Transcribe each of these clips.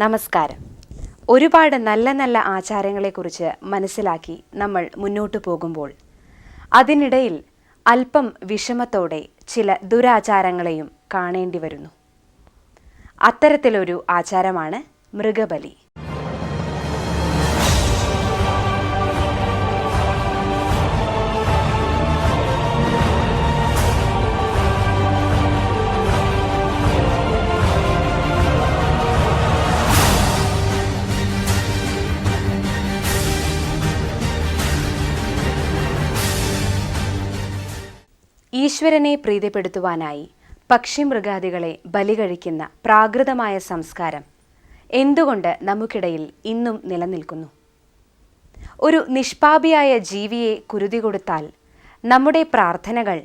നമസ്കാരം. ഒരുപാട് നല്ല നല്ല ആചാരങ്ങളെക്കുറിച്ച് മനസ്സിലാക്കി നമ്മൾ മുന്നോട്ടു പോകുമ്പോൾ അതിനിടയിൽ അല്പം വിഷമത്തോടെ ചില ദുരാചാരങ്ങളെയും കാണേണ്ടി വരുന്നു. അത്തരത്തിലൊരു ആചാരമാണ് മൃഗബലി. ഈശ്വരനെ പ്രീതിപ്പെടുത്തുവാനായി പക്ഷിമൃഗാദികളെ ബലി കഴിക്കുന്ന പ്രാകൃതമായ സംസ്കാരം എന്തുകൊണ്ട് നമുക്കിടയിൽ ഇന്നും നിലനിൽക്കുന്നു? ഒരു നിഷ്പാപിയായ ജീവിയെ കുരുതി കൊടുത്താൽ നമ്മുടെ പ്രാർത്ഥനകൾ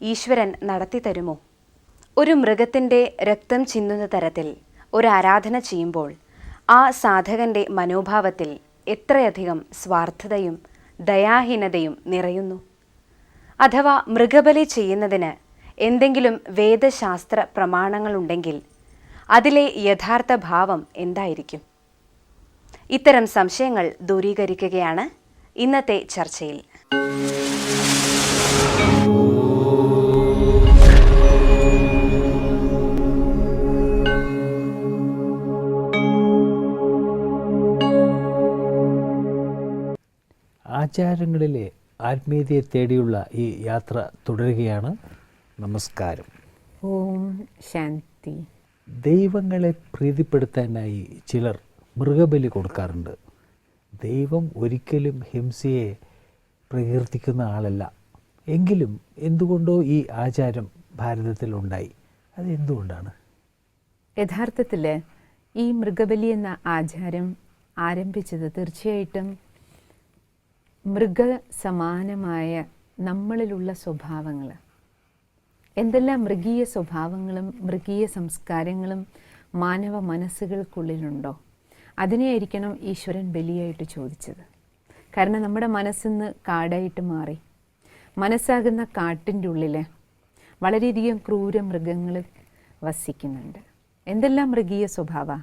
ഈശ്വരൻ നടത്തി തരുമോ? ഒരു മൃഗത്തിന്റെ രക്തം ചിന്നുന്ന തരത്തിൽ ഒരു ആരാധന ചെയ്യുമ്പോൾ ആ സാധകന്റെ മനോഭാവത്തിൽ എത്രയധികം സ്വാർത്ഥതയും ദയാഹീനതയും നിറയുന്നു? അഥവാ മൃഗബലി ചെയ്യുന്നതിന് എന്തെങ്കിലും വേദശാസ്ത്ര പ്രമാണങ്ങളുണ്ടെങ്കിൽ അതിലെ യഥാർത്ഥ ഭാവം എന്തായിരിക്കും? ഇത്തരം സംശയങ്ങൾ ദൂരീകരിക്കുകയാണ് ഇന്നത്തെ ചർച്ചയിൽ. ആചാരങ്ങളിലെ ആത്മീയതയെ തേടിയുള്ള ഈ യാത്ര തുടരുകയാണ്. നമസ്കാരം. ഓം ശാന്തി. ദൈവങ്ങളെ പ്രീതിപ്പെടുത്താനായി ചിലർ മൃഗബലി കൊടുക്കാറുണ്ട്. ദൈവം ഒരിക്കലും ഹിംസയെ പ്രകീർത്തിക്കുന്ന ആളല്ല. എങ്കിലും എന്തുകൊണ്ടോ ഈ ആചാരം ഭാരതത്തിലുണ്ടായി അതെന്തുകൊണ്ടാണ്? യഥാർത്ഥത്തിൽ ഈ മൃഗബലി എന്ന ആചാരം ആരംഭിച്ചത് തീർച്ചയായിട്ടും മൃഗ സമാനമായ നമ്മളിലുള്ള സ്വഭാവങ്ങൾ എന്തെല്ലാം മൃഗീയ സ്വഭാവങ്ങളും മൃഗീയ സംസ്കാരങ്ങളും മാനവ മനസ്സുകൾക്കുള്ളിലുണ്ടോ? അതിനെയായിരിക്കണം ഈശ്വരൻ ബലിയായിട്ട് ചോദിച്ചത്. കാരണം നമ്മുടെ മനസ്സിന്ന് കാടായിട്ട് മാറി. മനസ്സാകുന്ന കാട്ടിന്റെ ഉള്ളിൽ വളരെയധികം ക്രൂര മൃഗങ്ങൾ വസിക്കുന്നുണ്ട്. എന്തെല്ലാം മൃഗീയ സ്വഭാവ?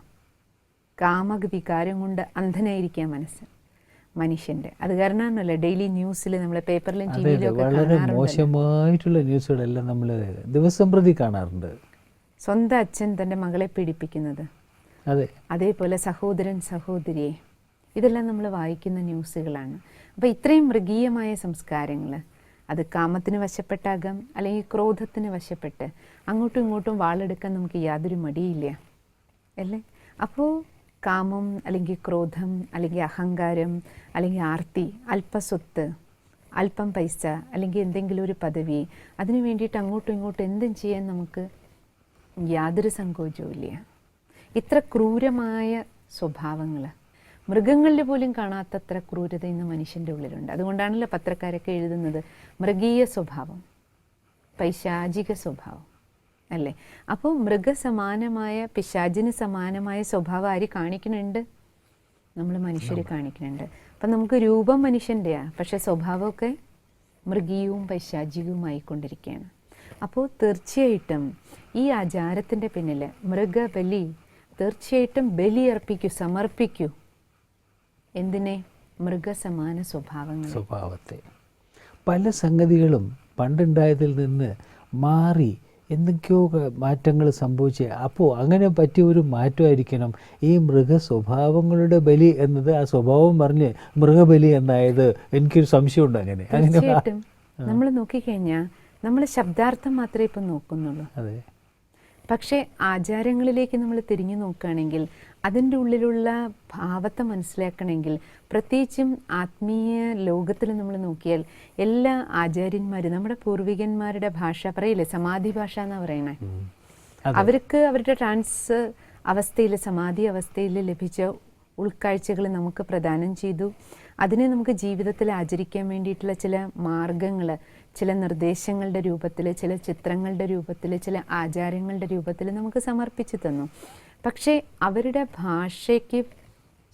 കാമക വികാരം കൊണ്ട് അന്ധനായിരിക്കുക മനസ്സ്. മനുഷ്യന്റെ. അത് കാരണമാണല്ലോ ഡെയിലി ന്യൂസിൽ നമ്മളെ പേപ്പറിലും ടി വിയിലും വളരെ മോശമായിട്ടുള്ള ന്യൂസുകളെല്ലാം നമ്മൾ ദിവസം പ്രതി കാണാറുണ്ട്. സ്വന്തം അച്ഛൻ തന്റെ മകളെ പീഡിപ്പിക്കുന്നത്. അതെ. അതേപോലെ സഹോദരൻ സഹോദരിയെ. ഇതെല്ലാം നമ്മൾ വായിക്കുന്ന ന്യൂസുകളാണ്. അപ്പോൾ ഇത്രയും മൃഗീയമായ സംസ്കാരങ്ങൾ അത് കാമത്തിന് വശപ്പെട്ടാകാം അല്ലെങ്കിൽ ക്രോധത്തിന് വശപ്പെട്ട് അങ്ങോട്ടും ഇങ്ങോട്ടും വാളെടുക്കാൻ നമുക്ക് യാതൊരു മടിയില്ല. അല്ലേ? അപ്പോൾ കാമം അല്ലെങ്കിൽ ക്രോധം അല്ലെങ്കിൽ അഹങ്കാരം അല്ലെങ്കിൽ ആർത്തി അല്പസ്വത്ത് അല്പം പൈസ അല്ലെങ്കിൽ എന്തെങ്കിലും ഒരു പദവി അതിനു വേണ്ടിയിട്ട് അങ്ങോട്ടും ഇങ്ങോട്ടും എന്തും ചെയ്യാൻ നമുക്ക് യാതൊരു സങ്കോചവും ഇല്ല. ഇത്ര ക്രൂരമായ സ്വഭാവങ്ങൾ മൃഗങ്ങളിൽ പോലും കാണാത്തത്ര ക്രൂരത ഇന്ന് മനുഷ്യന്റെ ഉള്ളിലുണ്ട്. അതുകൊണ്ടാണല്ലോ പത്രക്കാരൊക്കെ എഴുതുന്നത് മൃഗീയ സ്വഭാവം പൈശാചിക സ്വഭാവം. അല്ലേ? അപ്പോൾ മൃഗസമാനമായ പിശാചിന് സമാനമായ സ്വഭാവം ആര് കാണിക്കുന്നുണ്ട്? നമ്മൾ മനുഷ്യർ കാണിക്കുന്നുണ്ട്. അപ്പം നമുക്ക് രൂപം മനുഷ്യന്റെയാണ് പക്ഷേ സ്വഭാവമൊക്കെ മൃഗീയവും പൈശാചികവുമായിക്കൊണ്ടിരിക്കുകയാണ് അപ്പോൾ തീർച്ചയായിട്ടും ഈ ആചാരത്തിന്റെ പിന്നിൽ മൃഗബലി തീർച്ചയായിട്ടും ബലിയർപ്പിക്കൂ സമർപ്പിക്കൂ. എന്തിനെ? മൃഗസമാന സ്വഭാവങ്ങൾ സ്വഭാവത്തെ. പല സംഗതികളും പണ്ടുണ്ടായതിൽ നിന്ന് മാറി എന്തൊക്കെയോ മാറ്റങ്ങൾ സംഭവിച്ച്. അപ്പോൾ അങ്ങനെ പറ്റിയ ഒരു മാറ്റമായിരിക്കണം. ഈ മൃഗ സ്വഭാവങ്ങളുടെ ബലി എന്നത് ആ സ്വഭാവം പറഞ്ഞ് മൃഗബലി എന്നായത് എനിക്കൊരു സംശയമുണ്ട് അങ്ങനെ. അങ്ങനെ നമ്മൾ നോക്കിക്കഴിഞ്ഞാൽ നമ്മൾ ശബ്ദാർത്ഥം മാത്രമേ ഇപ്പം നോക്കുന്നുള്ളൂ. അതെ. പക്ഷേ ആചാരങ്ങളിലേക്ക് നമ്മൾ തിരിഞ്ഞു നോക്കുകയാണെങ്കിൽ അതിന്റെ ഉള്ളിലുള്ള ഭാവത്തെ മനസ്സിലാക്കണമെങ്കിൽ പ്രത്യേകിച്ചും ആത്മീയ ലോകത്തിൽ നമ്മൾ നോക്കിയാൽ എല്ലാ ആചാര്യന്മാരും നമ്മുടെ പൂർവികന്മാരുടെ ഭാഷ പറയില്ലേ സമാധി ഭാഷ എന്നാ പറയണേ? അവർക്ക് അവരുടെ ട്രാൻസ് അവസ്ഥയിൽ സമാധി അവസ്ഥയിൽ ലഭിച്ച ഉൾക്കാഴ്ചകൾ നമുക്ക് പ്രദാനം ചെയ്തു. അതിനെ നമുക്ക് ജീവിതത്തിൽ ആചരിക്കാൻ വേണ്ടിയിട്ടുള്ള ചില മാർഗങ്ങൾ ചില നിർദ്ദേശങ്ങളുടെ രൂപത്തിൽ ചില ചിത്രങ്ങളുടെ രൂപത്തിൽ ചില ആചാരങ്ങളുടെ രൂപത്തിൽ നമുക്ക് സമർപ്പിച്ചു തന്നു. പക്ഷേ അവരുടെ ഭാഷയ്ക്ക്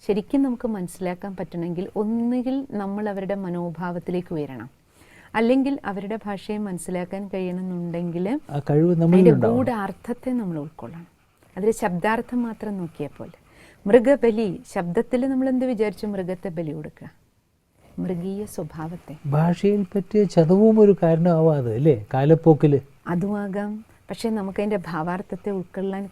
ശരിക്കും നമുക്ക് മനസ്സിലാക്കാൻ പറ്റണമെങ്കിൽ ഒന്നുകിൽ നമ്മൾ അവരുടെ മനോഭാവത്തിലേക്ക് ഉയരണം. അല്ലെങ്കിൽ അവരുടെ ഭാഷയെ മനസ്സിലാക്കാൻ കഴിയണമെന്നുണ്ടെങ്കിൽ അതിന്റെ ഗൂഢാർത്ഥത്തെ നമ്മൾ ഉൾക്കൊള്ളണം. അതിൽ ശബ്ദാർത്ഥം മാത്രം നോക്കിയാൽ പോലെ മൃഗബലി ശബ്ദത്തിൽ നമ്മൾ എന്ത് വിചാരിച്ചു മൃഗത്തെ ബലി കൊടുക്കുക? മൃഗീയ സ്വഭാവത്തെ. ഭാഷയിൽ പറ്റിയ ചതവും ഒരു കാരണമാവാതെ അല്ലേ? കാലപ്പോക്കിൽ അതുമാകാം. പക്ഷെ അതിന്റെ ഭാവാർത്ഥത്തെ ഉൾക്കൊള്ളാൻ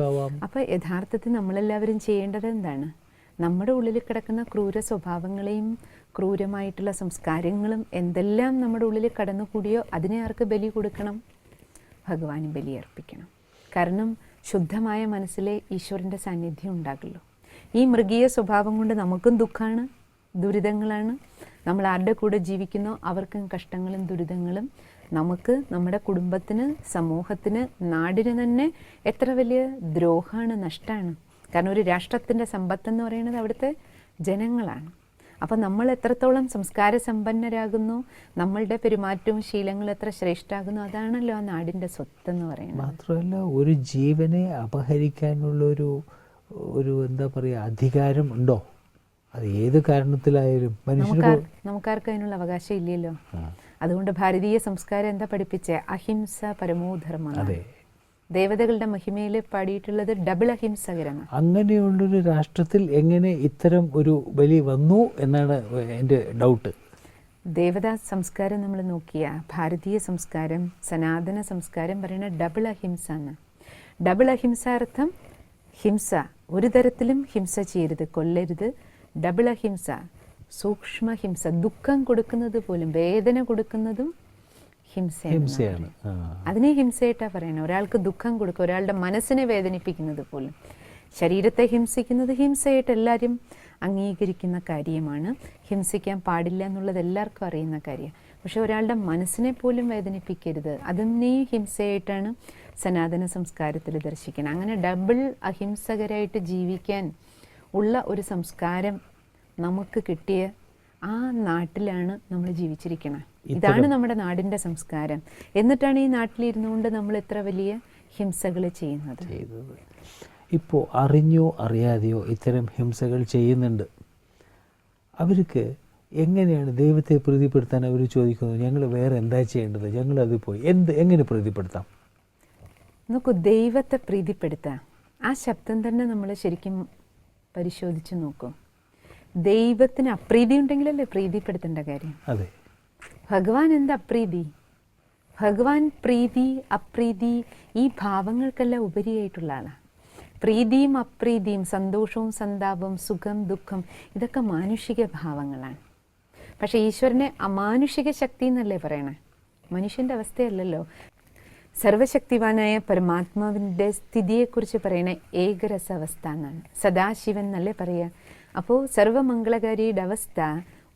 ആവാം അപ്പോൾ യഥാർത്ഥത്തിൽ നമ്മളെല്ലാവരും ചെയ്യേണ്ടത് എന്താണ്? നമ്മുടെ ഉള്ളിൽ കിടക്കുന്ന ക്രൂര സ്വഭാവങ്ങളെയും ക്രൂരമായിട്ടുള്ള സംസ്കാരങ്ങളും എന്തെല്ലാം നമ്മുടെ ഉള്ളിൽ കടന്നുകൂടിയോ അതിനെ ആർക്ക് ബലി കൊടുക്കണം? ഭഗവാന് ബലി അർപ്പിക്കണം. കാരണം ശുദ്ധമായ മനസ്സിലെ ഈശ്വരന്റെ സാന്നിധ്യം ഉണ്ടാകുള്ളൂ ഈ മൃഗീയ സ്വഭാവം കൊണ്ട് നമുക്കും ദുഃഖമാണ് ദുരിതങ്ങളാണ്. നമ്മൾ ആരുടെ കൂടെ ജീവിക്കുന്നോ അവർക്കും കഷ്ടങ്ങളും ദുരിതങ്ങളും. നമുക്ക് നമ്മുടെ കുടുംബത്തിന് സമൂഹത്തിന് നാടിന് തന്നെ എത്ര വലിയ ദ്രോഹമാണ് നഷ്ടമാണ്. കാരണം ഒരു രാഷ്ട്രത്തിന്റെ സമ്പത്തെന്ന് പറയുന്നത് അവിടുത്തെ ജനങ്ങളാണ്. അപ്പോൾ നമ്മൾ എത്രത്തോളം സംസ്കാര സമ്പന്നരാകുന്നു നമ്മളുടെ പെരുമാറ്റവും ശീലങ്ങളും എത്ര ശ്രേഷ്ഠാകുന്നു അതാണല്ലോ ആ നാടിന്റെ സ്വത്തെന്ന് പറയുന്നത്. മാത്രമല്ല ഒരു ജീവനെ അപഹരിക്കാനുള്ള ഒരു ഒരു എന്താ പറയുക അധികാരം ഉണ്ടോ? അത് ഏത് കാരണത്തിലായാലും മനുഷ്യ നമുക്കാർ നമുക്കാർക്കും അതിനുള്ള അവകാശം ഇല്ലല്ലോ. അതുകൊണ്ട് ഭാരതീയ സംസ്കാരം എന്താ പഠിപ്പിച്ച? അഹിംസ പരമോധർമ്മ അതെ. ദേവതകളുടെ മഹിമയിൽ പാടിയിട്ടുള്ളത് ഡബിൾ അഹിംസകരമാണ്. അങ്ങനെയുള്ളൊരു രാഷ്ട്രത്തിൽ എങ്ങനെ ഇത്തരം ഒരു ബലി വന്നു എന്നാണ് എന്റെ ഡൗട്ട് ദേവതാ സംസ്കാരം നമ്മൾ നോക്കിയ ഭാരതീയ സംസ്കാരം സനാതന സംസ്കാരം പറയുന്ന ഡബിൾ അഹിംസ എന്ന് ഡബിൾ അഹിംസ അർത്ഥം ഹിംസ. ഒരു തരത്തിലും ഹിംസ ചെയ്യരുത് കൊല്ലരുത്. ഡബിൾ അഹിംസ സൂക്ഷ്മ ഹിംസ ദുഃഖം കൊടുക്കുന്നത് പോലും വേദന കൊടുക്കുന്നതും ഹിംസയാണ്. ഹിംസയാണ്. അതിനെ ഹിംസയായിട്ടാ പറയുന്നത്. ഒരാൾക്ക് ദുഃഖം കൊടുക്കുക ഒരാളുടെ മനസ്സിനെ വേദനിപ്പിക്കുന്നത് പോലും. ശരീരത്തെ ഹിംസിക്കുന്നത് ഹിംസയായിട്ട് എല്ലാവരും അംഗീകരിക്കുന്ന കാര്യമാണ്. ഹിംസിക്കാൻ പാടില്ല എന്നുള്ളത് എല്ലാവർക്കും അറിയുന്ന കാര്യം. പക്ഷെ ഒരാളുടെ മനസ്സിനെ പോലും വേദനിപ്പിക്കരുത്. അതിനെയും ഹിംസയായിട്ടാണ് സനാതന സംസ്കാരത്തിൽ ദർശിക്കുന്നത്. അങ്ങനെ ഡബിൾ അഹിംസകരായിട്ട് ജീവിക്കാൻ ഉള്ള ഒരു സംസ്കാരം നമുക്ക് കിട്ടിയ ആ നാട്ടിലാണ് നമ്മൾ ജീവിച്ചിരിക്കുന്നത് ഇതാണ് നമ്മുടെ നാടിന്റെ സംസ്കാരം. എന്നിട്ടാണ് ഈ നാട്ടിലിരുന്നുകൊണ്ട് നമ്മൾ ഇത്ര വലിയ ഹിംസകൾ ചെയ്യുന്നത്. ഇപ്പോൾ അറിഞ്ഞോ അറിയാതെയോ ഇത്തരം ഹിംസകൾ ചെയ്യുന്നുണ്ട്. അവർക്ക് എങ്ങനെയാണ് ദൈവത്തെ പ്രീതിപ്പെടുത്താൻ അവർ ചോദിക്കുന്നത് ഞങ്ങൾ വേറെ എന്താ ചെയ്യേണ്ടത്? ഞങ്ങൾ അത് പോയി എന്ത് എങ്ങനെ പ്രീതിപ്പെടുത്താം? നോക്കൂ ദൈവത്തെ പ്രീതിപ്പെടുത്താം ആ ശബ്ദം തന്നെ നമ്മൾ ശരിക്കും പരിശോധിച്ച് നോക്കും. ദൈവത്തിന് അപ്രീതി ഉണ്ടെങ്കിലല്ലേ പ്രീതിപ്പെടുത്തേണ്ട കാര്യം? അതെ. ഭഗവാൻ എന്താ അപ്രീതി? ഭഗവാൻ പ്രീതി അപ്രീതി ഈ ഭാവങ്ങൾക്കെല്ലാം ഉപരിയായിട്ടുള്ളതാണ് പ്രീതിയും അപ്രീതിയും സന്തോഷവും സന്താപവും സുഖം ദുഃഖം ഇതൊക്കെ മാനുഷിക ഭാവങ്ങളാണ്. പക്ഷേ ഈശ്വരനെ അമാനുഷിക ശക്തി എന്നല്ലേ പറയണേ? മനുഷ്യന്റെ അവസ്ഥയല്ലല്ലോ. സർവശക്തിവാനായ പരമാത്മാവിന്റെ സ്ഥിതിയെക്കുറിച്ച് പറയുന്ന ഏകരസാവസ്ഥ എന്നാണ് സദാശിവൻ എന്നല്ലേ പറയുക അപ്പോൾ സർവമംഗളകാരിയുടെ അവസ്ഥ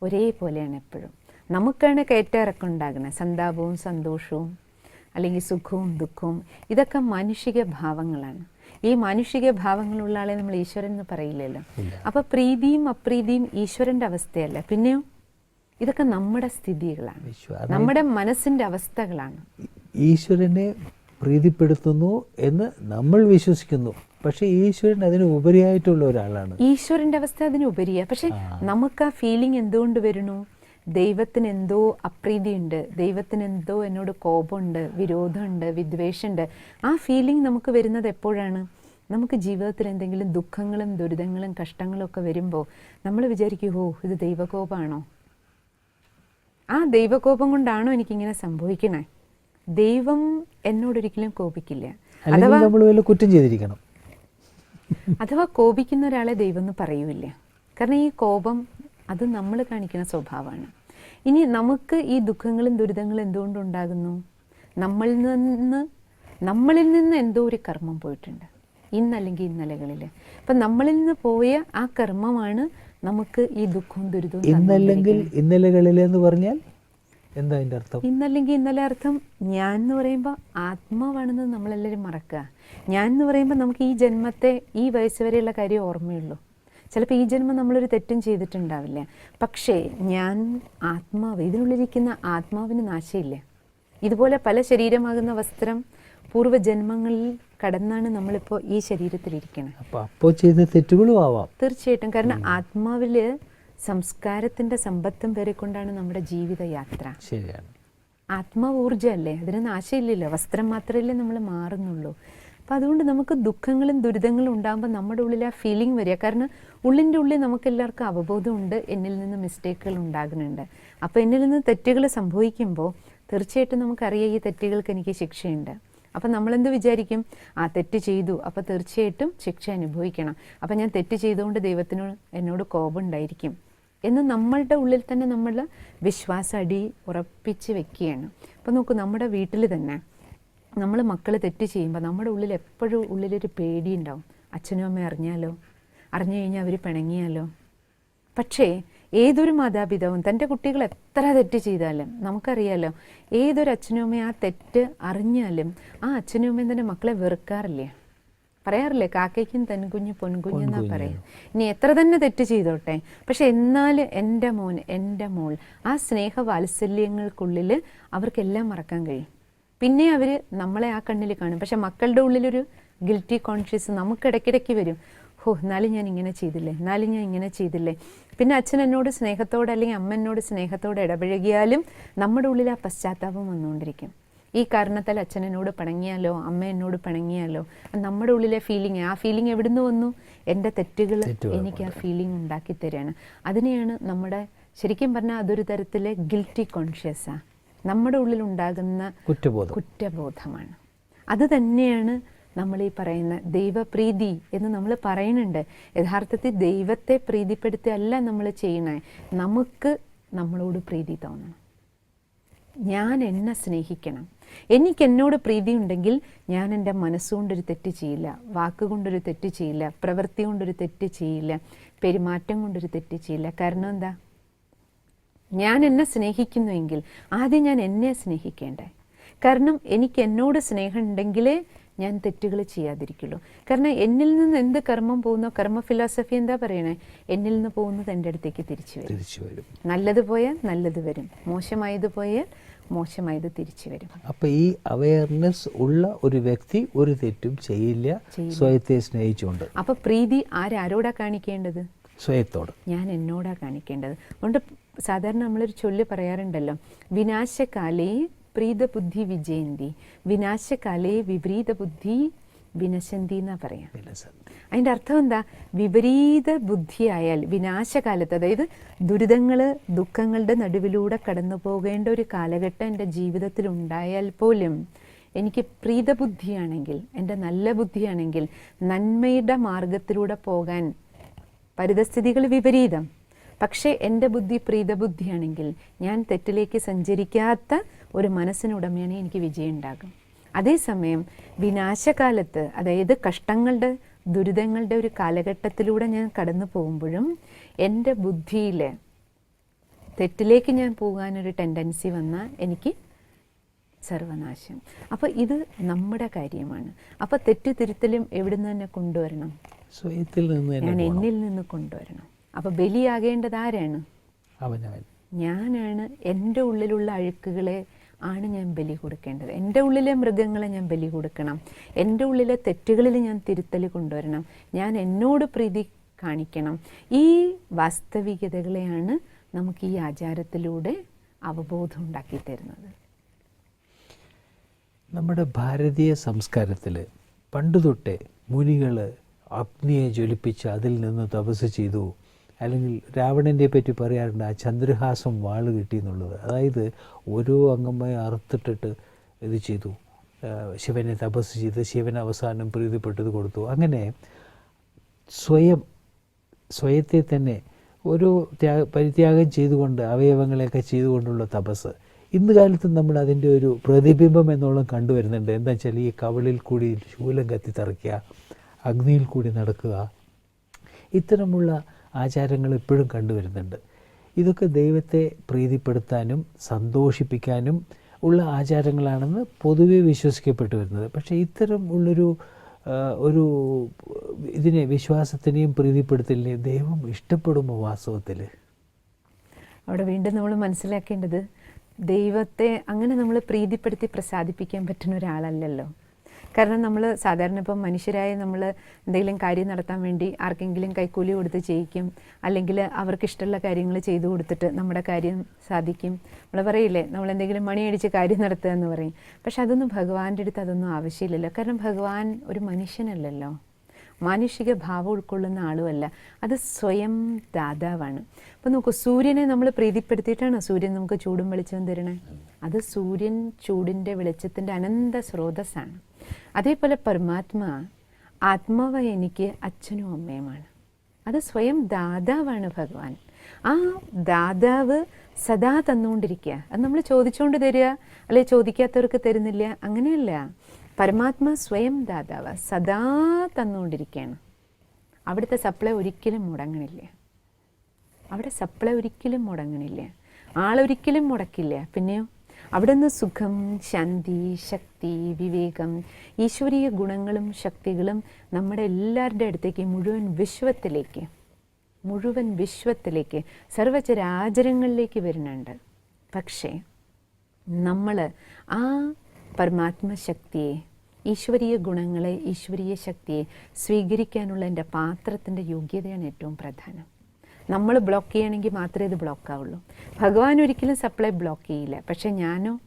ഒരേപോലെയാണ് എപ്പോഴും. നമുക്കാണ് കയറ്റിറക്കം ഉണ്ടാകുന്നത് സന്താപവും സന്തോഷവും അല്ലെങ്കിൽ സുഖവും ദുഃഖവും. ഇതൊക്കെ മാനുഷിക ഭാവങ്ങളാണ്. ഈ മാനുഷിക ഭാവങ്ങളുള്ള ആളെ നമ്മൾ ഈശ്വരൻ എന്ന് പറയില്ലല്ലോ. അപ്പോൾ പ്രീതിയും അപ്രീതിയും ഈശ്വരന്റെ അവസ്ഥയല്ല. പിന്നെയോ? ഇതൊക്കെ നമ്മുടെ സ്ഥിതികളാണ്. നമ്മുടെ മനസ്സിന്റെ അവസ്ഥകളാണ്. ഈശ്വരനെ പ്രീതിപ്പെടുത്തുന്നു എന്ന് നമ്മൾ വിശ്വസിക്കുന്നു. പക്ഷേ ഈശ്വരൻ അതിന് ഉപരിയായിട്ടുള്ള ഒരാളാണ്. ഈശ്വരന്റെ അവസ്ഥ അതിന് ഉപരിയാ. പക്ഷെ നമുക്ക് ആ ഫീലിംഗ് എന്തുകൊണ്ട് വരുന്നു? ദൈവത്തിന് എന്തോ അപ്രീതിയുണ്ട്. ദൈവത്തിന് എന്തോ എന്നോട് കോപമുണ്ട് വിരോധമുണ്ട് വിദ്വേഷമുണ്ട്. ആ ഫീലിംഗ് നമുക്ക് വരുന്നത് എപ്പോഴാണ്? നമുക്ക് ജീവിതത്തിൽ എന്തെങ്കിലും ദുഃഖങ്ങളും ദുരിതങ്ങളും കഷ്ടങ്ങളും ഒക്കെ വരുമ്പോൾ നമ്മൾ വിചാരിക്കും ഓ ഇത് ദൈവകോപമാണോ? ആ ദൈവകോപം കൊണ്ടാണോ എനിക്കിങ്ങനെ സംഭവിക്കണേ? ദൈവം എന്നോടൊരിക്കലും കോപിക്കില്ല. അഥവാ നമ്മൾ വല്ല കുറ്റം ചെയ്തിരിക്കണം. അഥവാ കോപിക്കുന്ന ഒരാളെ ദൈവം എന്ന് പറയൂല കാരണം ഈ കോപം അത് നമ്മൾ കാണിക്കുന്ന സ്വഭാവമാണ്. ഇനി നമുക്ക് ഈ ദുഃഖങ്ങളും ദുരിതങ്ങളും എന്തുകൊണ്ടുണ്ടാകുന്നു നമ്മളിൽ നിന്ന് നമ്മളിൽ നിന്ന് എന്തോ ഒരു കർമ്മം പോയിട്ടുണ്ട്. ഇന്നല്ലെങ്കിൽ ഇന്നലകളിൽ. അപ്പം നമ്മളിൽ നിന്ന് പോയ ആ കർമ്മമാണ് നമുക്ക് ഈ ദുഃഖവും ദുരിതവും ഇന്നല്ലെങ്കിൽ ഇന്നലകളിലെന്ന് പറഞ്ഞാൽ എന്താ അതിന്റെ അർത്ഥം? ഇന്നല്ലെങ്കിൽ ഇന്നലെ അർത്ഥം ഞാൻ എന്ന് പറയുമ്പോൾ ആത്മാവാണെന്ന് നമ്മളെല്ലാവരും മറക്കുക. ഞാൻ എന്ന് പറയുമ്പോൾ നമുക്ക് ഈ ജന്മത്തെ ഈ വയസ്സ് വരെയുള്ള കാര്യം ഓർമ്മയുള്ളൂ. ചിലപ്പോൾ ഈ ജന്മം നമ്മളൊരു തെറ്റും ചെയ്തിട്ടുണ്ടാവില്ല. പക്ഷേ ഞാൻ ആത്മാവ് ഇതിനുള്ളിലിരിക്കുന്ന ആത്മാവിന് നാശയില്ല. ഇതുപോലെ പല ശരീരമാകുന്ന വസ്ത്രം പൂർവജന്മങ്ങളിൽ കടന്നാണ് നമ്മളിപ്പോൾ ഈ ശരീരത്തിലിരിക്കുന്നത് അപ്പോൾ അപ്പോൾ ചെയ്ത തെറ്റുകളും ആവാം. തീർച്ചയായിട്ടും. കാരണം ആത്മാവിൽ സംസ്കാരത്തിന്റെ സമ്പത്തും പേരെക്കൊണ്ടാണ് നമ്മുടെ ജീവിതയാത്ര. ശരിയാണ്. ആത്മഊർജമല്ലേ? അതിന് നാശമില്ലല്ലോ. വസ്ത്രം മാത്രമല്ലേ നമ്മൾ മാറുന്നുള്ളൂ. അപ്പം അതുകൊണ്ട് നമുക്ക് ദുഃഖങ്ങളും ദുരിതങ്ങളും ഉണ്ടാകുമ്പോൾ നമ്മുടെ ഉള്ളിൽ ആ ഫീലിംഗ് വരിക. കാരണം ഉള്ളിന്റെ ഉള്ളിൽ നമുക്ക് എല്ലാവർക്കും അവബോധമുണ്ട്. എന്നിൽ നിന്ന് മിസ്റ്റേക്കുകൾ ഉണ്ടാകുന്നുണ്ട്. അപ്പോൾ എന്നിൽ നിന്ന് തെറ്റുകൾ സംഭവിക്കുമ്പോൾ തീർച്ചയായിട്ടും നമുക്കറിയാം ഈ തെറ്റുകൾക്ക് എനിക്ക് ശിക്ഷയുണ്ട്. അപ്പം നമ്മളെന്ത് വിചാരിക്കും? ആ തെറ്റ് ചെയ്തു. അപ്പോൾ തീർച്ചയായിട്ടും ശിക്ഷ അനുഭവിക്കണം. അപ്പം ഞാൻ തെറ്റ് ചെയ്തുകൊണ്ട് ദൈവത്തിനോട് എന്നോട് കോപം ഉണ്ടായിരിക്കും. എന്ന് നമ്മളുടെ ഉള്ളിൽ തന്നെ നമ്മൾ വിശ്വാസടി ഉറപ്പിച്ച് വെക്കുകയാണ്. അപ്പോൾ നോക്കൂ നമ്മുടെ വീട്ടിൽ തന്നെ നമ്മൾ മക്കൾ തെറ്റ് ചെയ്യുമ്പോൾ നമ്മുടെ ഉള്ളിൽ എപ്പോഴും ഉള്ളിലൊരു പേടിയുണ്ടാവും അച്ഛനും അമ്മയും അറിഞ്ഞാലോ? അറിഞ്ഞു കഴിഞ്ഞാൽ അവർ പിണങ്ങിയാലോ? പക്ഷേ ഏതൊരു മാതാപിതാവും തന്റെ കുട്ടികൾ എത്ര തെറ്റ് ചെയ്താലും നമുക്കറിയാലോ ഏതൊരു അച്ഛനും അമ്മയും ആ തെറ്റ് അറിഞ്ഞാലും ആ അച്ഛനും അമ്മയും തന്നെ മക്കളെ വെറുക്കാറില്ലേ? പറയാറില്ലേ കാക്കയ്ക്കും തൻകുഞ്ഞ് പൊൻകുഞ്ഞെന്നാ പറയാം ഇനി എത്ര തന്നെ തെറ്റ് ചെയ്തോട്ടെ. പക്ഷെ എന്നാൽ എന്റെ മോൻ എന്റെ മോൾ ആ സ്നേഹ വാത്സല്യങ്ങൾക്കുള്ളിൽ അവർക്കെല്ലാം മറക്കാൻ കഴിയും. പിന്നെ അവർ നമ്മളെ ആ കണ്ണിൽ കാണും. പക്ഷെ മക്കളുടെ ഉള്ളിലൊരു ഗിൽറ്റി കോൺഷ്യസ് നമുക്ക് ഇടയ്ക്കിടയ്ക്ക് വരും. ഹോ എന്നാലും ഞാൻ ഇങ്ങനെ ചെയ്തില്ലേ എന്നാലും ഞാൻ ഇങ്ങനെ ചെയ്തില്ലേ. പിന്നെ അച്ഛൻ എന്നോട് സ്നേഹത്തോടെ അല്ലെങ്കിൽ അമ്മ എന്നോട് സ്നേഹത്തോടെ ഇടപഴകിയാലും നമ്മുടെ ഉള്ളിൽ ആ പശ്ചാത്താപം വന്നുകൊണ്ടിരിക്കും. ഈ കാരണത്താൽ അച്ഛൻ എന്നോട് പിണങ്ങിയാലോ അമ്മ എന്നോട് പിണങ്ങിയാലോ നമ്മുടെ ഉള്ളിലെ ഫീലിംഗ് ആ ഫീലിംഗ് എവിടുന്ന് വന്നു? എന്റെ തെറ്റുകൾ എനിക്ക് ആ ഫീലിംഗ് ഉണ്ടാക്കി തരികയാണ്. അതിനെയാണ് നമ്മുടെ ശരിക്കും പറഞ്ഞാൽ അതൊരു തരത്തിലെ ഗിൽറ്റി കോൺഷ്യസാണ് നമ്മുടെ ഉള്ളിൽ ഉണ്ടാകുന്ന കുറ്റബോധം. കുറ്റബോധമാണ്. അത് തന്നെയാണ് നമ്മൾ ഈ പറയുന്ന ദൈവപ്രീതി എന്ന് നമ്മൾ പറയുന്നുണ്ട്. യഥാർത്ഥത്തിൽ ദൈവത്തെ പ്രീതിപ്പെടുത്തിയല്ല നമ്മൾ ചെയ്യണേ. നമുക്ക് നമ്മളോട് പ്രീതി തോന്നണം. ഞാൻ എന്നെ സ്നേഹിക്കണം. എനിക്ക് എന്നോട് പ്രീതി ഉണ്ടെങ്കിൽ ഞാൻ എന്റെ മനസ്സുകൊണ്ടൊരു തെറ്റ് ചെയ്യില്ല. വാക്കുകൊണ്ടൊരു തെറ്റ് ചെയ്യില്ല. പ്രവൃത്തി കൊണ്ടൊരു തെറ്റ് ചെയ്യില്ല. പെരുമാറ്റം കൊണ്ടൊരു തെറ്റ് ചെയ്യില്ല. കാരണം എന്താ? ഞാൻ എന്നെ സ്നേഹിക്കുന്നുവെങ്കിൽ ആദ്യം ഞാൻ എന്നെ സ്നേഹിക്കേണ്ടേ. കാരണം എനിക്ക് എന്നോട് സ്നേഹം ഉണ്ടെങ്കിലേ ഞാൻ തെറ്റുകൾ ചെയ്യാതിരിക്കുള്ളൂ. കാരണം എന്നിൽ നിന്ന് എന്ത് കർമ്മം പോകുന്നോ കർമ്മ ഫിലോസഫി എന്താ പറയണേ? എന്നിൽ നിന്ന് പോകുന്നത് എന്റെ അടുത്തേക്ക് തിരിച്ചു വരും. തിരിച്ചു വരും. നല്ലത് പോയാൽ നല്ലത് വരും. മോശമായത് പോയാൽ മോശമായത് തിരിച്ചു വരും. അപ്പൊ ഈ അവയർനെസ് ഉള്ള ഒരു വ്യക്തി ഒരു തെറ്റും ചെയ്യില്ല. സ്വയത്തെ സ്നേഹിച്ചുകൊണ്ട്. അപ്പൊ പ്രീതി ആരാരോടാ കാണിക്കേണ്ടത്? സ്വയത്തോട്. ഞാൻ എന്നോടാ കാണിക്കേണ്ടത്. അതുകൊണ്ട് സാധാരണ നമ്മളൊരു ചൊല്ല് പറയാറുണ്ടല്ലോ വിനാശകാലേ പ്രീതബുദ്ധി വിജയന്തി. വിനാശകാലേ വിപരീത ബുദ്ധി വിനശന്തി എന്നാ പറയാം. അതിന്റെ അതിന്റെ അർത്ഥം എന്താ? വിപരീത ബുദ്ധിയായാൽ വിനാശകാലത്ത് അതായത് ദുരിതങ്ങൾ ദുഃഖങ്ങളുടെ നടുവിലൂടെ കടന്നു പോകേണ്ട ഒരു കാലഘട്ടം എന്റെ ജീവിതത്തിൽ ഉണ്ടായാൽ പോലും എനിക്ക് പ്രീതബുദ്ധിയാണെങ്കിൽ എന്റെ നല്ല ബുദ്ധിയാണെങ്കിൽ നന്മയുടെ മാർഗത്തിലൂടെ പോകാൻ പരിതസ്ഥിതികൾ വിപരീതം. പക്ഷേ എന്റെ ബുദ്ധി പ്രീതബുദ്ധിയാണെങ്കിൽ ഞാൻ തെറ്റിലേക്ക് സഞ്ചരിക്കാത്ത ഒരു മനസ്സിനുടമയാണ് എനിക്ക് വിജയം ഉണ്ടാകും അതേസമയം വിനാശകാലത്ത് അതായത് കഷ്ടങ്ങളുടെ ദുരിതങ്ങളുടെ ഒരു കാലഘട്ടത്തിലൂടെ ഞാൻ കടന്നു പോകുമ്പോഴും എന്റെ ബുദ്ധിയിൽ തെറ്റിലേക്ക് ഞാൻ പോകാനൊരു ടെൻഡൻസി വന്നാൽ എനിക്ക് സർവനാശം. അപ്പോൾ ഇത് നമ്മുടെ കാര്യമാണ്. അപ്പോൾ തെറ്റ് തിരുത്തലും നിന്ന് തന്നെ കൊണ്ടുവരണം? സ്വയത്തിൽ നിന്ന് ഞാൻ എന്നിൽ നിന്ന് കൊണ്ടുവരണം. അപ്പോൾ ബലിയാകേണ്ടത് ആരാണ്? അവനവൻ. ഞാനാണ് എന്റെ ഉള്ളിലുള്ള അഴുക്കുകളെ ആണ് ഞാൻ ബലി കൊടുക്കേണ്ടത്. എന്റെ ഉള്ളിലെ മൃഗങ്ങളെ ഞാൻ ബലി കൊടുക്കണം. എന്റെ ഉള്ളിലെ തെറ്റുകളിൽ ഞാൻ തിരുത്തൽ കൊണ്ടുവരണം. ഞാൻ എന്നോട് പ്രീതി കാണിക്കണം. ഈ വാസ്തവികതകളെയാണ് നമുക്ക് ഈ ആചാരത്തിലൂടെ അവബോധം ഉണ്ടാക്കി തരുന്നത്. നമ്മുടെ ഭാരതീയ സംസ്കാരത്തിൽ പണ്ടുതൊട്ടേ മുനികൾ അഗ്നിയെ ജ്വലിപ്പിച്ച് അതിൽ നിന്ന് തപസ് ചെയ്തു. അല്ലെങ്കിൽ രാവണന്റെ പറ്റി പറയാറുണ്ട് ആ ചന്ദ്രഹാസം വാൾ കിട്ടി എന്നുള്ളത് അതായത് ഓരോ അംഗമായി അറുത്തിട്ടിട്ട് ഇത് ചെയ്തു. ശിവനെ തപസ് ചെയ്ത് ശിവൻ അവസാനം പ്രീതിപ്പെട്ടത് കൊടുത്തു. അങ്ങനെ സ്വയം സ്വയത്തെ തന്നെ ഒരു ത്യാഗ പരിത്യാഗം ചെയ്തുകൊണ്ട് അവയവങ്ങളെയൊക്കെ ചെയ്തുകൊണ്ടുള്ള തപസ്. ഇന്ന് കാലത്ത് നമ്മൾ അതിന്റെ ഒരു പ്രതിബിംബം എന്നോളം കണ്ടുവരുന്നുണ്ട്. എന്താ വെച്ചാൽ ഈ കവളിൽ കൂടി ശൂലം കത്തിത്തറയ്ക്കുക അഗ്നിയിൽ കൂടി നടക്കുക ഇത്തരമുള്ള ആചാരങ്ങൾ ഇപ്പോഴും കണ്ടുവരുന്നുണ്ട്. ഇതൊക്കെ ദൈവത്തെ പ്രീതിപ്പെടുത്താനും സന്തോഷിപ്പിക്കാനും ഉള്ള ആചാരങ്ങളാണെന്ന് പൊതുവെ വിശ്വസിക്കപ്പെട്ടു വരുന്നത്. പക്ഷേ ഇത്തരം ഉള്ളൊരു ഒരു ഇതിനെ വിശ്വാസത്തിനെയും പ്രീതിപ്പെടുത്തലിനെയും ദൈവം ഇഷ്ടപ്പെടുമോ വാസ്തവത്തിൽ? അവിടെ വീണ്ടും നമ്മൾ മനസ്സിലാക്കേണ്ടത് ദൈവത്തെ അങ്ങനെ നമ്മൾ പ്രീതിപ്പെടുത്തി പ്രസാദിപ്പിക്കാൻ പറ്റുന്ന ഒരാളല്ലല്ലോ. കാരണം നമ്മൾ സാധാരണ ഇപ്പം മനുഷ്യരായ നമ്മൾ എന്തെങ്കിലും കാര്യം നടത്താൻ വേണ്ടി ആർക്കെങ്കിലും കൈക്കൂലി കൊടുത്ത് ചെയ്യിക്കും. അല്ലെങ്കിൽ അവർക്ക് ഇഷ്ടമുള്ള കാര്യങ്ങൾ ചെയ്തു കൊടുത്തിട്ട് നമ്മുടെ കാര്യം സാധിക്കും. നമ്മൾ പറയില്ലേ നമ്മൾ എന്തെങ്കിലും മണി അടിച്ച് കാര്യം നടത്തുക എന്ന് പറയും. പക്ഷെ അതൊന്നും ഭഗവാന്റെ അടുത്ത് അതൊന്നും ആവശ്യമില്ലല്ലോ. കാരണം ഭഗവാൻ ഒരു മനുഷ്യനല്ലല്ലോ. മാനുഷിക ഭാവം ഉൾക്കൊള്ളുന്ന ആളുമല്ല. അത് സ്വയം ദാതാവാണ്. അപ്പം നോക്കൂ സൂര്യനെ നമ്മൾ പ്രീതിപ്പെടുത്തിയിട്ടാണ് സൂര്യൻ നമുക്ക് ചൂടും വെളിച്ചവും തരണേ? അത് സൂര്യൻ ചൂടിന്റെ വെളിച്ചത്തിന്റെ അനന്ത സ്രോതസ്സാണ്. അതേപോലെ പരമാത്മാ ആത്മാവ് എനിക്ക് അച്ഛനും അമ്മയുമാണ്. അത് സ്വയം ദാതാവാണ് ഭഗവാൻ. ആ ദാതാവ് സദാ തന്നുകൊണ്ടിരിക്കുക. അത് നമ്മൾ ചോദിച്ചുകൊണ്ട് തരിക അല്ലെ ചോദിക്കാത്തവർക്ക് തരുന്നില്ല അങ്ങനെയല്ല. പരമാത്മാ സ്വയം ദാതാവ് സദാ തന്നുകൊണ്ടിരിക്കുകയാണ്. അവിടുത്തെ സപ്ലൈ ഒരിക്കലും മുടങ്ങണില്ല. അവിടെ സപ്ലൈ ഒരിക്കലും മുടങ്ങണില്ല. ആളൊരിക്കലും മുടക്കില്ല. പിന്നെയോ അവിടെ നിന്ന് സുഖം ശാന്തി ശക്തി വിവേകം ഈശ്വരീയ ഗുണങ്ങളും ശക്തികളും നമ്മുടെ എല്ലാവരുടെ അടുത്തേക്ക് മുഴുവൻ വിശ്വത്തിലേക്ക് മുഴുവൻ വിശ്വത്തിലേക്ക് സർവചരാചരങ്ങളിലേക്ക് വരുന്നുണ്ട്. പക്ഷേ നമ്മൾ ആ പരമാത്മ ശക്തിയെ ഈശ്വരീയ ഗുണങ്ങളെ ഈശ്വരീയ ശക്തിയെ സ്വീകരിക്കാനുള്ള എന്റെ പാത്രത്തിന്റെ യോഗ്യതയാണ് ഏറ്റവും പ്രധാനം. നമ്മൾ ബ്ലോക്ക് ചെയ്യണമെങ്കിൽ മാത്രമേ ഇത് ബ്ലോക്ക് ആവുള്ളൂ. ഭഗവാൻ ഒരിക്കലും സപ്ലൈ ബ്ലോക്ക് ചെയ്യില്ല. പക്ഷേ ഞാനോ?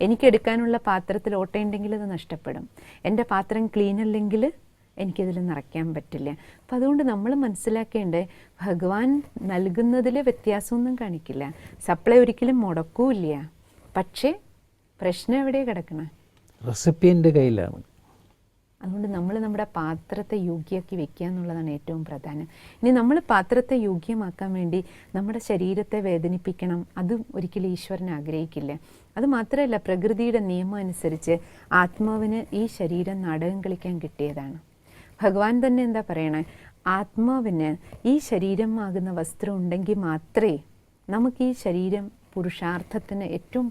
എനിക്കെടുക്കാനുള്ള പാത്രത്തിൽ ഓട്ടയുണ്ടെങ്കിൽ അത് നഷ്ടപ്പെടും. എന്റെ പാത്രം ക്ലീൻ അല്ലെങ്കിൽ എനിക്കതിൽ നിറയ്ക്കാൻ പറ്റില്ല. അപ്പം അതുകൊണ്ട് നമ്മൾ മനസ്സിലാക്കേണ്ടത് ഭഗവാൻ നൽകുന്നതിൽ വ്യത്യാസമൊന്നും കാണിക്കില്ല. സപ്ലൈ ഒരിക്കലും മുടക്കൂല്ല. പക്ഷേ പ്രശ്നം എവിടെ കിടക്കണേ? റെസിപ്പിയന്റെ കയ്യിലാണ്. അതുകൊണ്ട് നമ്മൾ നമ്മുടെ പാത്രത്തെ യോഗ്യമാക്കി വെക്കുക എന്നുള്ളതാണ് ഏറ്റവും പ്രധാനം. ഇനി നമ്മൾ പാത്രത്തെ യോഗ്യമാക്കാൻ വേണ്ടി നമ്മുടെ ശരീരത്തെ വേദനിപ്പിക്കണം. അതും ഒരിക്കലും ഈശ്വരൻ ആഗ്രഹിക്കില്ല. അത് മാത്രമല്ല പ്രകൃതിയുടെ നിയമം അനുസരിച്ച് ആത്മാവിന് ഈ ശരീരം നാടകം കളിക്കാൻ കിട്ടിയതാണ്. ഭഗവാൻ തന്നെ എന്താ പറയണേ? ആത്മാവിന് ഈ ശരീരം ആകുന്ന വസ്ത്രം ഉണ്ടെങ്കിൽ മാത്രമേ നമുക്ക് ഈ ശരീരം പുരുഷാർത്ഥത്തിന് ഏറ്റവും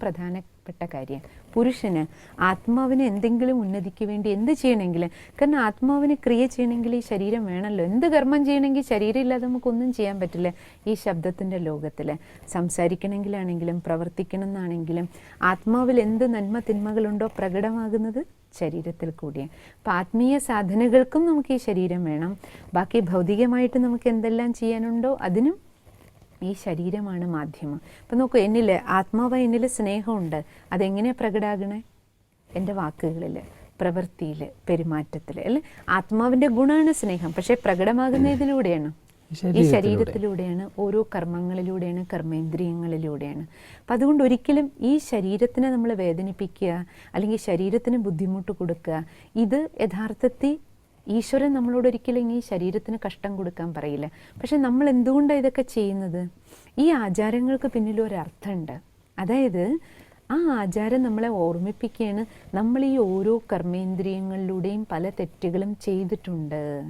പ്രധാനപ്പെട്ട കാര്യം. പുരുഷന് ആത്മാവിന് എന്തെങ്കിലും ഉന്നതിക്ക് വേണ്ടി എന്ത് ചെയ്യണമെങ്കിൽ കാരണം ആത്മാവിന് ക്രിയ ചെയ്യണമെങ്കിൽ ഈ ശരീരം വേണമല്ലോ. എന്ത് കർമ്മം ചെയ്യണമെങ്കിൽ ശരീരം ഇല്ലാതെ നമുക്കൊന്നും ചെയ്യാൻ പറ്റില്ല ഈ ശബ്ദത്തിന്റെ ലോകത്തിൽ സംസാരിക്കണമെങ്കിലാണെങ്കിലും പ്രവർത്തിക്കണം എന്നാണെങ്കിലും ആത്മാവിൽ എന്ത് നന്മ തിന്മകളുണ്ടോ പ്രകടമാകുന്നത് ശരീരത്തിൽ കൂടിയാണ് അപ്പം ആത്മീയ സാധനകൾക്കും നമുക്ക് ഈ ശരീരം വേണം. ബാക്കി ഭൗതികമായിട്ട് നമുക്ക് എന്തെല്ലാം ചെയ്യാനുണ്ടോ അതിനും ഈ ശരീരമാണ് മാധ്യമം. അപ്പം നോക്കൂ എന്നിൽ ആത്മാവ് എന്നിൽ സ്നേഹമുണ്ട്. അതെങ്ങനെയാണ് പ്രകടാകണേ? എന്റെ വാക്കുകളിൽ പ്രവൃത്തിയിൽ പെരുമാറ്റത്തിൽ അല്ലെ? ആത്മാവിന്റെ ഗുണമാണ് സ്നേഹം. പക്ഷേ പ്രകടമാകുന്നതിലൂടെയാണ്. ഈ ശരീരത്തിലൂടെയാണ് ഓരോ കർമ്മങ്ങളിലൂടെയാണ് കർമ്മേന്ദ്രിയങ്ങളിലൂടെയാണ്. അപ്പം അതുകൊണ്ട് ഒരിക്കലും ഈ ശരീരത്തിനെ നമ്മൾ വേദനിപ്പിക്കുക അല്ലെങ്കിൽ ശരീരത്തിന് ബുദ്ധിമുട്ട് കൊടുക്കുക ഇത് യഥാർത്ഥത്തിൽ ഈശ്വരൻ നമ്മളോട് ഒരിക്കലും ഈ ശരീരത്തിന് കഷ്ടം കൊടുക്കാൻ പറയില്ല. പക്ഷെ നമ്മൾ എന്തുകൊണ്ടാണ് ഇതൊക്കെ ചെയ്യുന്നത്? ഈ ആചാരങ്ങൾക്ക് പിന്നിൽ ഒരർത്ഥമുണ്ട് അതായത് ആ ആചാരം നമ്മളെ ഓർമ്മിപ്പിക്കുകയാണ് നമ്മൾ ഈ ഓരോ കർമ്മേന്ദ്രിയങ്ങളിലൂടെയും പല തെറ്റുകളും ചെയ്തിട്ടുണ്ട്.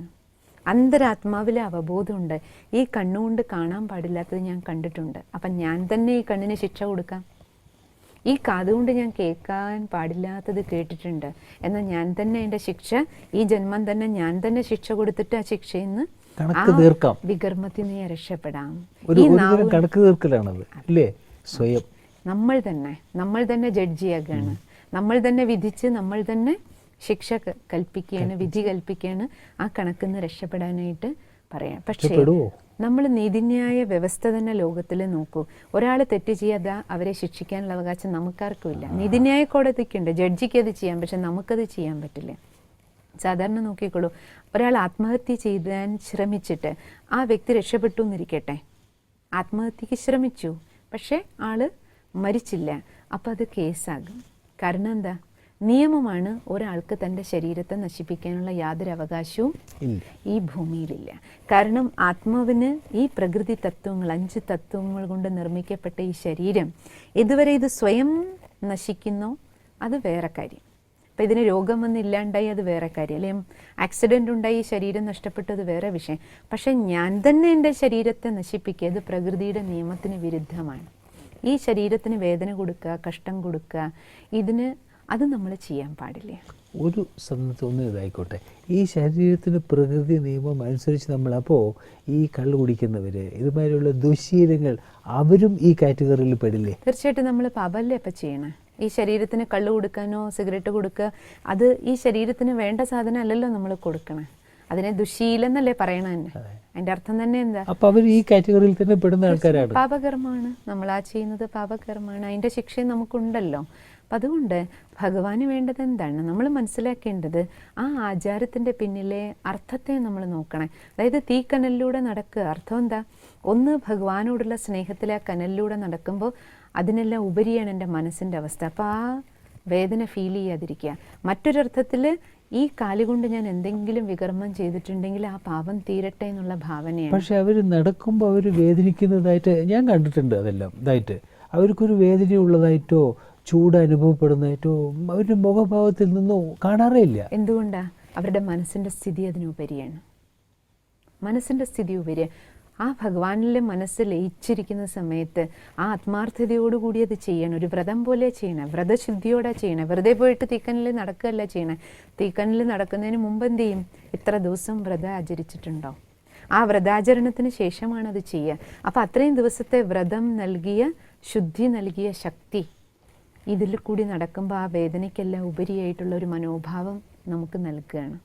അന്തരാത്മാവിലെ അവബോധമുണ്ട്. ഈ കണ്ണുകൊണ്ട് കാണാൻ പാടില്ലാത്തത് ഞാൻ കണ്ടിട്ടുണ്ട്. അപ്പം ഞാൻ തന്നെ ഈ കണ്ണിന് ശിക്ഷ കൊടുക്കാം. ഈ കാതുകൊണ്ട് ഞാൻ കേൾക്കാൻ പാടില്ലാത്തത് കേട്ടിട്ടുണ്ട്. എന്നാൽ ഞാൻ തന്നെ എന്റെ ശിക്ഷ ഈ ജന്മം തന്നെ ഞാൻ തന്നെ ശിക്ഷ കൊടുത്തിട്ട് ആ ശിക്ഷയിൽ നിന്ന് തീർക്കാം. വികർമ്മത്തിൽ നിന്ന് രക്ഷപ്പെടാം. ഒരു ഈ ഒരു നാവ് തരം കണക്ക് തീർക്കലാണത് അല്ലേ സ്വയം. നമ്മൾ തന്നെ നമ്മൾ തന്നെ ജഡ്ജ് ചെയ്യുകയാണ് നമ്മൾ തന്നെ വിധിച്ച് നമ്മൾ തന്നെ ശിക്ഷ കൽപ്പിക്കുകയാണ് വിധി കൽപ്പിക്കുകയാണ് ആ കണക്കിൽ നിന്ന് രക്ഷപ്പെടാനായിട്ട് പറയാം. പക്ഷേ? നമ്മൾ നീതിന്യായ വ്യവസ്ഥ തന്നെ ലോകത്തിൽ നോക്കൂ. ഒരാൾ തെറ്റ് ചെയ്യാത്ത അവരെ ശിക്ഷിക്കാനുള്ള അവകാശം നമുക്കാർക്കും ഇല്ല നീതിന്യായ കോടതിക്കുണ്ട്. ജഡ്ജിക്ക് അത് ചെയ്യാം പക്ഷെ നമുക്കത് ചെയ്യാൻ പറ്റില്ല. സാധാരണ നോക്കിക്കോളൂ. ഒരാൾ ആത്മഹത്യ ചെയ്യാൻ ശ്രമിച്ചിട്ട് ആ വ്യക്തി രക്ഷപ്പെട്ടു എന്നിരിക്കട്ടെ. ആത്മഹത്യക്ക് ശ്രമിച്ചു. പക്ഷേ ആൾ മരിച്ചില്ല. അപ്പം അത് കേസാകും. കാരണം എന്താ? നിയമമാണ് ഒരാൾക്ക് തന്റെ ശരീരത്തെ നശിപ്പിക്കാനുള്ള യാതൊരു അവകാശവും ഈ ഭൂമിയിലില്ല. കാരണം ആത്മാവിന് ഈ പ്രകൃതി തത്വങ്ങൾ അഞ്ച് തത്വങ്ങൾ കൊണ്ട് നിർമ്മിക്കപ്പെട്ട ഈ ശരീരം ഇതുവരെ ഇത് സ്വയം നശിക്കുന്നോ? അത് വേറെ കാര്യം. അപ്പം ഇതിന് രോഗം വന്നില്ലാണ്ടായി അത് വേറെ കാര്യം. അല്ലെങ്കിൽ ആക്സിഡന്റ് ഉണ്ടായി ഈ ശരീരം നഷ്ടപ്പെട്ടത് അത് വേറെ വിഷയം. പക്ഷേ ഞാൻ തന്നെ എന്റെ ശരീരത്തെ നശിപ്പിക്കുക ഇത് പ്രകൃതിയുടെ നിയമത്തിന് വിരുദ്ധമാണ്. ഈ ശരീരത്തിന് വേദന കൊടുക്കുക കഷ്ടം കൊടുക്കുക ഇതിന് അത് നമ്മൾ ചെയ്യാൻ പാടില്ല? ഒരു സന്ദർഭം ഒന്നും ഇതായിക്കോട്ടെ. ഈ ശരീരത്തിന് പ്രകൃതി നിയമം അനുസരിച്ച് നമ്മൾ അപ്പോൾ ഈ കള്ള് കുടിക്കുന്നവർ ഇതുമാതിരിയുള്ള ദുശീലങ്ങൾ അവരും ഈ കാറ്റഗറിയിൽ പെടില്ലേ? തീർച്ചയായിട്ടും നമ്മൾ പാപല്ലേ അപ്പം ചെയ്യണേ. ഈ ശരീരത്തിന് കള്ള് കൊടുക്കാനോ സിഗരറ്റ് കൊടുക്കുക അത് ഈ ശരീരത്തിന് വേണ്ട സാധനം അല്ലല്ലോ നമ്മൾ കൊടുക്കണേ. അതിനെ ദുശീലം എന്നല്ലേ പറയണ തന്നെ അതിന്റെ അർത്ഥം തന്നെ എന്താ? അപ്പൊ അവർ ഈ കാറ്റഗറിയിൽ തന്നെ പെടുന്ന ആൾക്കാരാണ്. പാപകർമ്മമാണ്. നമ്മൾ ആ ചെയ്യുന്നത് പാപകർമ്മമാണ്. അതിന്റെ ശിക്ഷയും നമുക്കുണ്ടല്ലോ. അപ്പം അതുകൊണ്ട് ഭഗവാന് വേണ്ടത് എന്താണ് നമ്മൾ മനസ്സിലാക്കേണ്ടത് ആ ആചാരത്തിന്റെ പിന്നിലെ അർത്ഥത്തെ നമ്മൾ നോക്കണേ. അതായത് തീക്കനലിലൂടെ നടക്കുക. അർത്ഥം എന്താ? ഒന്ന് ഭഗവാനോടുള്ള സ്നേഹത്തിലെ ആ കനലിലൂടെ നടക്കുമ്പോൾ അതിനെല്ലാം ഉപരിയാണ് എന്റെ മനസ്സിന്റെ അവസ്ഥ. അപ്പോൾ ആ വേദന ഫീൽ ചെയ്യാതിരിക്കുക. മറ്റൊരർത്ഥത്തിൽ ഈ കാലുകൊണ്ട് ഞാൻ എന്തെങ്കിലും വികർമ്മം ചെയ്തിട്ടുണ്ടെങ്കിൽ ആ പാപം തീരട്ടെ എന്നുള്ള ഭാവനയാണ്. പക്ഷെ അവർ നടക്കുമ്പോൾ അവർ വേദനിക്കുന്നതായിട്ട് ഞാൻ കണ്ടിട്ടുണ്ട് അതെല്ലാം ഇതായിട്ട്. അവർക്കൊരു വേദന ഉള്ളതായിട്ടോ ചൂട് അനുഭവപ്പെടുന്ന ഏറ്റവും അവരുടെ മുഖഭാവത്തിൽ നിന്നോ കാണാറേ ഇല്ല എന്തുകൊണ്ടാ? അവരുടെ മനസ്സിന്റെ സ്ഥിതി അതിനുപരിയാണ്. മനസ്സിന്റെ സ്ഥിതി ഉപരി ആ ഭഗവാനിലെ മനസ്സ് ലയിച്ചിരിക്കുന്ന സമയത്ത് ആ ആത്മാർത്ഥതയോടുകൂടി അത് ചെയ്യണം. ഒരു വ്രതം പോലെ ചെയ്യണം. വ്രതശുദ്ധിയോടെ ചെയ്യണം. വെറുതെ പോയിട്ട് തീക്കനിൽ നടക്കുകയല്ല ചെയ്യണം. തീക്കനിൽ നടക്കുന്നതിന് മുമ്പ് എന്ത് ചെയ്യും? ഇത്ര ദിവസം വ്രതം ആചരിച്ചിട്ടുണ്ടോ? ആ വ്രതാചരണത്തിന് ശേഷമാണ് അത് ചെയ്യുക. അപ്പം അത്രയും ദിവസത്തെ വ്രതം നൽകിയ ശുദ്ധി നൽകിയ ശക്തി ഇതിൽ കൂടി നടക്കുമ്പോൾ ആ വേദനയ്ക്കെല്ലാം ഉപരിയായിട്ടുള്ള ഒരു മനോഭാവം നമുക്ക് നൽകുകയാണ്.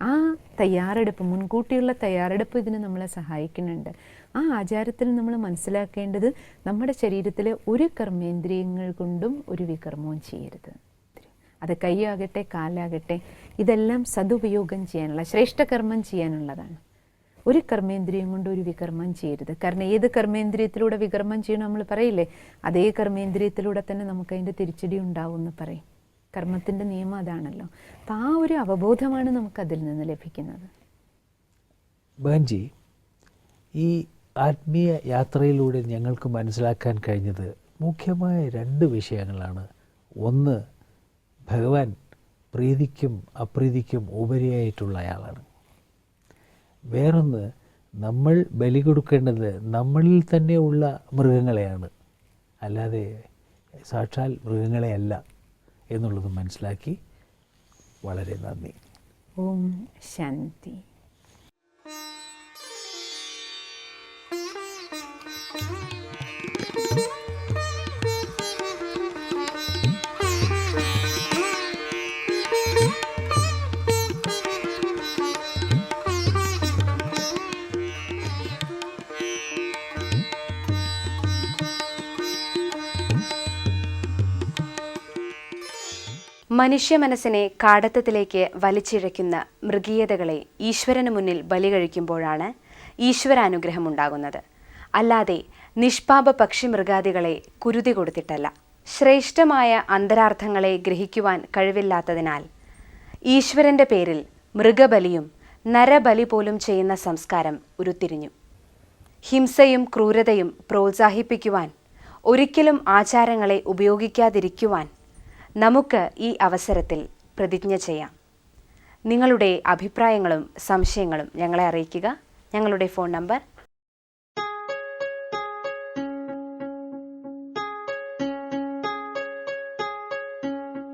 ആ തയ്യാറെടുപ്പ് മുൻകൂട്ടിയുള്ള തയ്യാറെടുപ്പ് ഇതിന് നമ്മളെ സഹായിക്കുന്നുണ്ട്. ആ ആചാരത്തിൽ നമ്മൾ മനസ്സിലാക്കേണ്ടത് നമ്മുടെ ശരീരത്തിലെ ഒരു കർമ്മേന്ദ്രിയങ്ങൾ കൊണ്ടും ഒരു വികർമ്മവും ചെയ്യരുത്. അത് കൈയാകട്ടെ കാലാകട്ടെ ഇതെല്ലാം സതുപയോഗം ചെയ്യാനുള്ള ശ്രേഷ്ഠകർമ്മം ചെയ്യാനുള്ളതാണ്. ഒരു കർമ്മേന്ദ്രിയം കൊണ്ട് ഒരു വികർമ്മം ചെയ്യരുത്. കാരണം ഏത് കർമ്മേന്ദ്രിയത്തിലൂടെ വികർമ്മം ചെയ്യണം നമ്മൾ പറയില്ലേ? അതേ കർമ്മേന്ദ്രിയത്തിലൂടെ തന്നെ നമുക്ക് അതിന്റെ തിരിച്ചടി ഉണ്ടാവും എന്ന് പറയും. കർമ്മത്തിന്റെ നിയമം അതാണല്ലോ. അപ്പം ആ ഒരു അവബോധമാണ് നമുക്ക് അതിൽ നിന്ന് ലഭിക്കുന്നത്. ബാൻജി ഈ ആത്മീയ യാത്രയിലൂടെ ഞങ്ങൾക്ക് മനസ്സിലാക്കാൻ കഴിഞ്ഞത് മുഖ്യമായ രണ്ട് വിഷയങ്ങളാണ്. ഒന്ന് ഭഗവാൻ പ്രീതിക്കും അപ്രീതിക്കും ഉപരിയായിട്ടുള്ള അയാളാണ് വേറൊന്ന് നമ്മൾ ബലി കൊടുക്കേണ്ടത് നമ്മളിൽ തന്നെയുള്ള മൃഗങ്ങളെയാണ്. അല്ലാതെ സാക്ഷാൽ മൃഗങ്ങളെയല്ല എന്നുള്ളത് മനസ്സിലാക്കി വളരെ നന്ദി. ഓം ശാന്തി. മനുഷ്യ മനസ്സിനെ കാടത്തത്തിലേക്ക് വലിച്ചിഴയ്ക്കുന്ന മൃഗീയതകളെ ഈശ്വരന് മുന്നിൽ ബലി കഴിക്കുമ്പോഴാണ് ഈശ്വരാനുഗ്രഹം ഉണ്ടാകുന്നത് അല്ലാതെ നിഷ്പാപ പക്ഷി മൃഗാദികളെ കുരുതി കൊടുത്തിട്ടല്ല. ശ്രേഷ്ഠമായ അന്തരാർത്ഥങ്ങളെ ഗ്രഹിക്കുവാൻ കഴിവില്ലാത്തതിനാൽ ഈശ്വരന്റെ പേരിൽ മൃഗബലിയും നരബലി പോലും ചെയ്യുന്ന സംസ്കാരം ഉരുത്തിരിഞ്ഞു. ഹിംസയും ക്രൂരതയും പ്രോത്സാഹിപ്പിക്കുവാൻ ഒരിക്കലും ആചാരങ്ങളെ ഉപയോഗിക്കാതിരിക്കുവാൻ നമുക്ക് ഈ അവസരത്തിൽ പ്രതിജ്ഞ ചെയ്യാം. നിങ്ങളുടെ അഭിപ്രായങ്ങളും സംശയങ്ങളും ഞങ്ങളെ അറിയിക്കുക. ഞങ്ങളുടെ ഫോൺ നമ്പർ